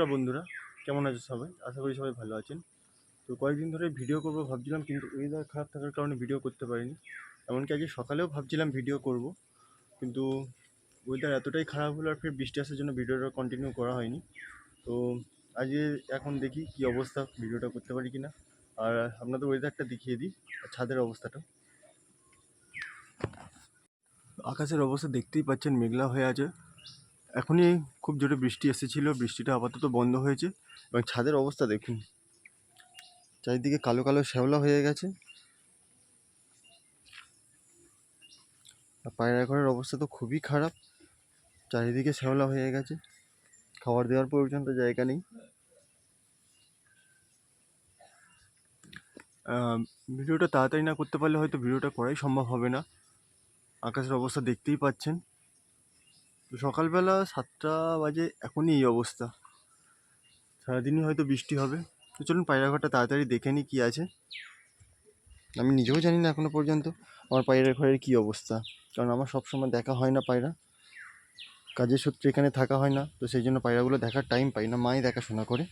নমস্কার বন্ধুরা, কেমন আছো সবাই? আশা করি সবাই ভালো আছেন। তো কয়েকদিন ধরে ভিডিও করব ভাবছিলাম, কিন্তু ওয়েদার খারাপ থাকার কারণে ভিডিও করতে পারিনি। এমনকি আজকে সকালেও ভাবছিলাম ভিডিও করব, কিন্তু ওয়েদার এতটাই খারাপ হলো আর ফের বৃষ্টি আসার জন্য ভিডিওটা কন্টিনিউ করা হয়নি। তো আজকে এখন দেখি কি অবস্থা ভিডিওটা করতে পারি কিনা। আর আপনাদের ওয়েদারটা দেখিয়ে দিই, আর ছাদের অবস্থাটা। আকাশের অবস্থা দেখতেই পাচ্ছেন, মেঘলা হয়ে আছে। এখনই খুব জোরে বৃষ্টি এসেছিল, বৃষ্টিটা আপাতত বন্ধ হয়েছে এবং ছাদের অবস্থা দেখুন। চারিদিকে কালো কালো শ্যাওলা হয়ে গেছে। পায়রা ঘরের অবস্থা তো খুবই খারাপ। চারিদিকে শ্যাওলা হয়ে গেছে। খাবার দেওয়ার পর্যন্ত জায়গা নেই। ভিডিওটা তাড়াতাড়ি না করতে পারলে হয়তো ভিডিওটা করাই সম্ভব হবে না। আকাশের অবস্থা দেখতেই পাচ্ছেন। সকালবেলা সাতটা বাজে এখনই এই অবস্থা। সারাদিনই হয়তো বৃষ্টি হবে। তো চলুন পায়রা ঘরটা তাড়াতাড়ি দেখে নিই কী আছে। আমি নিজেও জানি না এখনও পর্যন্ত আমার পায়রা ঘরের কী অবস্থা। কারণ আমার সবসময় দেখা হয় না পায়রা। কাজের সূত্রে এখানে থাকা হয় না। তো সেই জন্য পায়রাগুলো দেখার টাইম পাই না। মাই দেখাশোনা করে।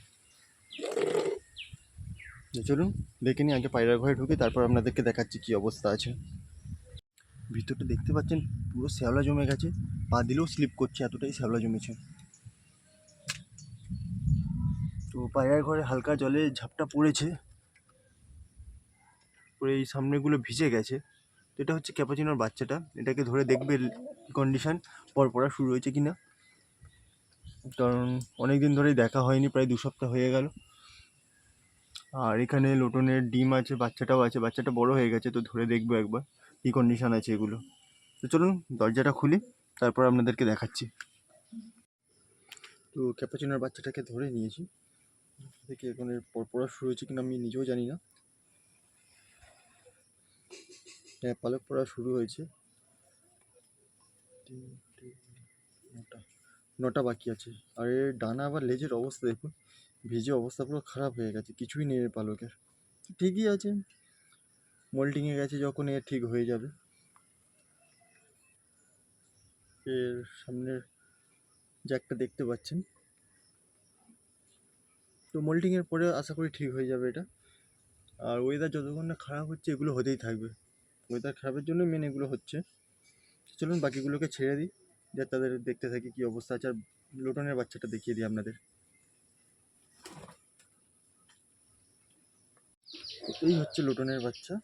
চলুন দেখে নিই আগে পায়রা ঘরে ঢুকে তারপর আপনাদেরকে দেখাচ্ছি কী অবস্থা আছে। ভিতরটা দেখতে পাচ্ছেন পুরো শ্যাওলা জমে গেছে। পা দিলেও স্লিপ করছে এতটাই শ্যাওলা জমেছে। তো পায়রার ঘরে হালকা জলে ঝাপটা পড়েছে। পরে এই সামনেগুলো ভিজে গেছে। তো এটা হচ্ছে ক্যাপাচিনোর বাচ্চাটা। এটাকে ধরে দেখবে কন্ডিশান পড়া শুরু হয়েছে কি না কারণ অনেক দিন ধরেই দেখা হয়নি, প্রায় দু সপ্তাহ হয়ে গেল। আর এখানে লোটনের ডিম আছে, বাচ্চাটাও আছে। বাচ্চাটা বড় হয়ে গেছে, তো ধরে দেখব একবার কী কন্ডিশন আছে এগুলো। তো চলুন দরজাটা খুলি। তারপর আপনাদেরকে দেখাচ্ছি। তো ক্যাপাচিনোর বাচ্চাটাকে ধরে নিয়েছি। দেখি এখন এর পরপরা শুরু হয়েছে কিনা আমি নিজেও জানি না। হ্যাঁ পালক পড়া শুরু হয়েছে। নটা নটা বাকি আছে। আর এর ডানা আবার লেজের অবস্থা দেখুন। ভিজে অবস্থা পুরো খারাপ হয়ে গেছে, কিছুই নেই এর পালকের। ঠিকই আছে। মোল্টিংয়ে গেছে যখন এর ঠিক হয়ে যাবে। এর সামনের জ্যাকটা দেখতে পাচ্ছেন। তো মোল্টিংয়ের পরে আশা করি ঠিক হয়ে যাবে এটা। আর ওয়েদার যতক্ষণ না খারাপ হচ্ছে, এগুলো হতেই থাকবে। ওয়েদার খারাপের জন্য মেন এগুলো হচ্ছে। চলুন বাকিগুলোকে ছেড়ে দিই, যা তাদের দেখতে থাকি কী অবস্থা আছে। আর লোটনের বাচ্চাটা দেখিয়ে দিই আপনাদের। এই হচ্ছে লোটনের বাচ্চা।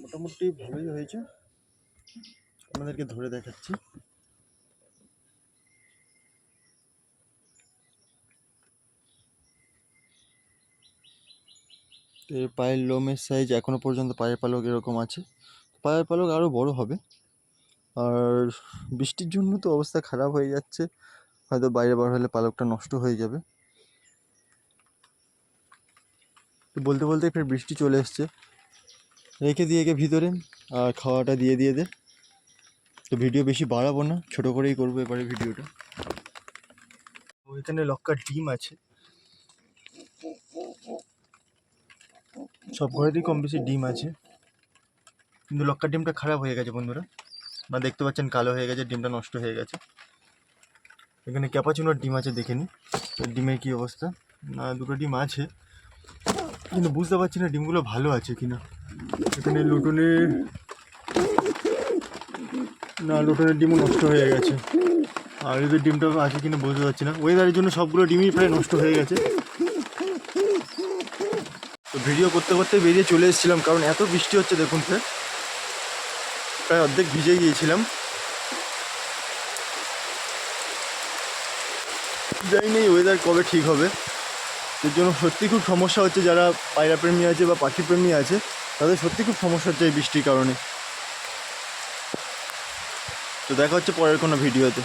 মোটামুটি ভালোই হয়েছে। আপনাদেরকে ধরে দেখাচ্ছি। পায়ের লোমের সাইজ এখনও পর্যন্ত পায়ের পালক এরকম আছে। পায়ের পালক আরও বড় হবে। আর বৃষ্টির জন্য তো অবস্থা খারাপ হয়ে যাচ্ছে। হয়তো বাইরে বার হলে পালকটা নষ্ট হয়ে যাবে। তো বলতে বলতে ফের বৃষ্টি চলে এসছে। রেখে দিয়ে একে ভিতরে আর খাওয়াটা দিয়ে দিয়ে দে। তো ভিডিও বেশি বাড়াবো না, ছোটো করেই করব এবারে ভিডিওটা। ওইখানে লক্কার ডিম আছে। সব ঘরেতেই কম বেশি ডিম আছে। কিন্তু লক্কার ডিমটা খারাপ হয়ে গেছে বন্ধুরা। বা দেখতে পাচ্ছেন কালো হয়ে গেছে, ডিমটা নষ্ট হয়ে গেছে। এখানে ক্যাপাচুনোর ডিম আছে, দেখে নি ডিমের কী অবস্থা? না, দুটো ডিম আছে। কিন্তু বুঝতে পারছি না ডিমগুলো ভালো আছে কিনা। এখানে লুটনের না, লুটনের ডিমও নষ্ট হয়ে গেছে। আর এদের ডিমটা আছে কিনা বুঝতে পারছি না। ওয়েদারের জন্য সবগুলো ডিমই প্রায় নষ্ট হয়ে গেছে। তো ভিডিও করতে করতে বেরিয়ে চলে এসেছিলাম, কারণ এত বৃষ্টি হচ্ছে দেখুন স্যার প্রায় অর্ধেক ভিজে গিয়েছিলাম। জানি না এই ওয়েদার কবে ঠিক হবে। এর জন্য সত্যি খুব সমস্যা হচ্ছে যারা পায়রা প্রেমী আছে বা পাখি প্রেমী আছে, তাদের সত্যি খুব সমস্যা হচ্ছে এই বৃষ্টির কারণে। তো দেখা হচ্ছে পরের কোনো ভিডিওতে।